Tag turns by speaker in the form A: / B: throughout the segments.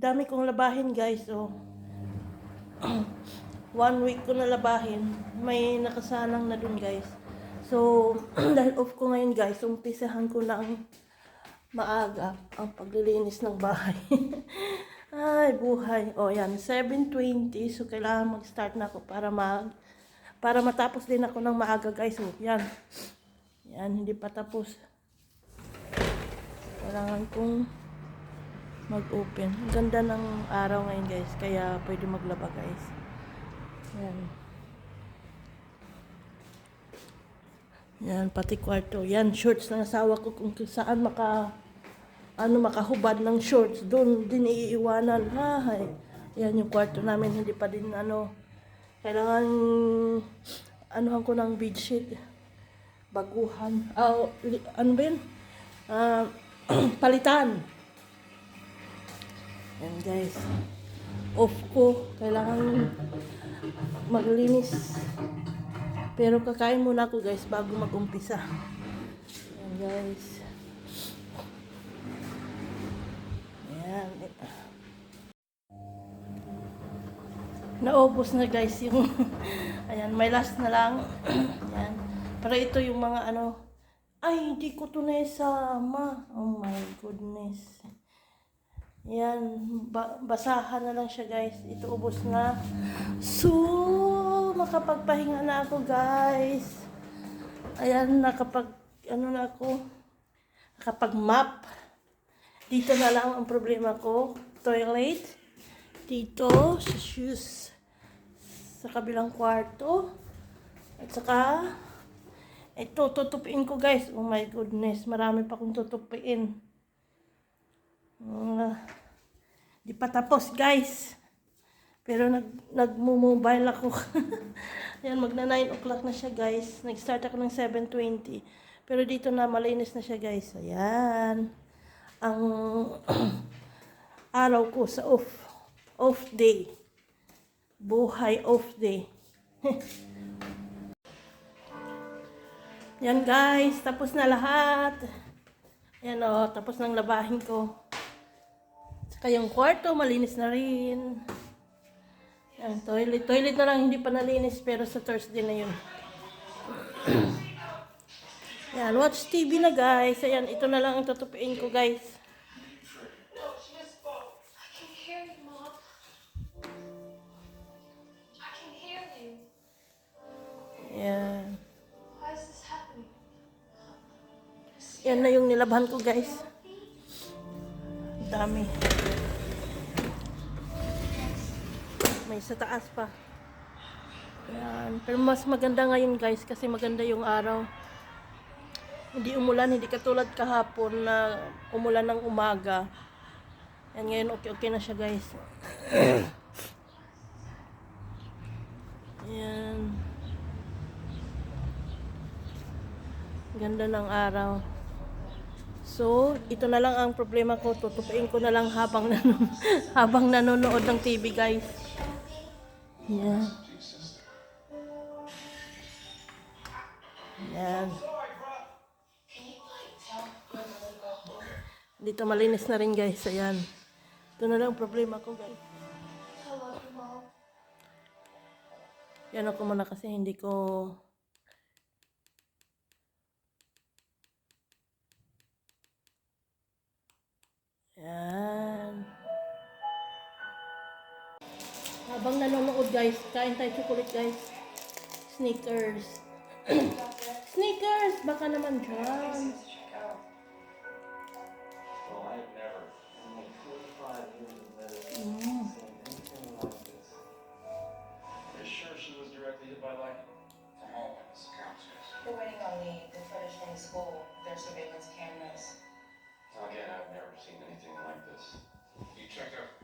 A: dami kong labahin guys, oh. One week ko na labahin. May nakasalang na dun guys. So, dahil off ko ngayon guys, umpisahan ko na ang maaga ang paglilinis ng bahay. Ay, buhay. O, yan. 7.20. So, kailangan mag-start na ako para mag... Para matapos din ako ng maaga, guys. O, yan. Yan, hindi pa tapos. Kailangan kong mag-open. Ganda ng araw ngayon, guys. Kaya pwede maglaba, guys. Yan. Yan, pati kwarto. Yan, shorts ng asawa ko kung saan maka ano makahubad ng shorts doon din iiwanan hay yan yung kwarto namin hindi pa din ano kailangan anuhan ko ng bedsheet baguhan li- ano ba yun Ah, palitan yan guys off ko kailangan maglinis pero kakain muna ako guys bago mag-umpisa yan guys Ayan. Naubos na guys yung ayan, may last na lang. ayan. Pero ito yung mga ano ay hindi ko to naisama. Oh my goodness. Ayan, ba- basahan na lang siya guys. Ito ubos na. So, makapagpahinga na ako guys. Ayan, nakapag ano na ako. Nakapag map. Dito na lang ang problema ko. Toilet. Dito, sa shoes. Sa kabilang kwarto. At saka, ito, tutupiin ko guys. Oh my goodness, marami pa akong tutupiin. Uh, di pa tapos guys. Pero nag, nagmo-mobile ako. Yan, magna 9 o'clock na siya guys. Nag-start ako ng 7.20. Pero dito na, malinis na siya guys. Ayan ang araw ko sa off off day. Buhay off day. Yan guys, tapos na lahat. Yan o, tapos ng labahin ko. Saka yung kwarto, malinis na rin. Yan, toilet. Toilet na lang, hindi pa nalinis, pero sa Thursday na yun. Yan, watch TV na guys. Ayan, ito na lang ang tutupiin ko guys. Yan. Yan na yung nilabhan ko guys. Dami. May sa taas pa. Yan. Pero mas maganda ngayon guys kasi maganda yung araw. Hindi umulan, hindi katulad kahapon na umulan ng umaga. Yan ngayon okay okay na siya guys. Yan. Ganda ng araw. So, ito na lang ang problema ko. Tutupain ko na lang habang, nanon habang nanonood ng TV, guys. Yan. Yan. Dito malinis na rin, guys. Ayan. Ito na lang ang problema ko, guys. Yan ako muna kasi hindi ko... Habang nanonood guys, kain tayo chocolate guys. Snickers. Snickers! Baka naman dyan.
B: Well, I have never, in like 45 years of medicine,
A: Mm.
C: We're waiting on the, the footage from the school, their surveillance cameras.
B: Again, I've never seen anything like this.
D: You checked out,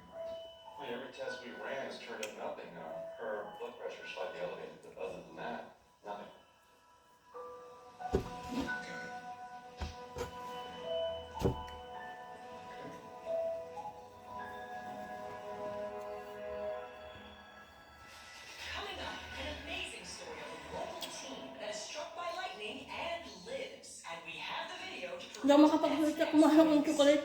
A: Hindi ako makapag-hulta kumain ng chocolate.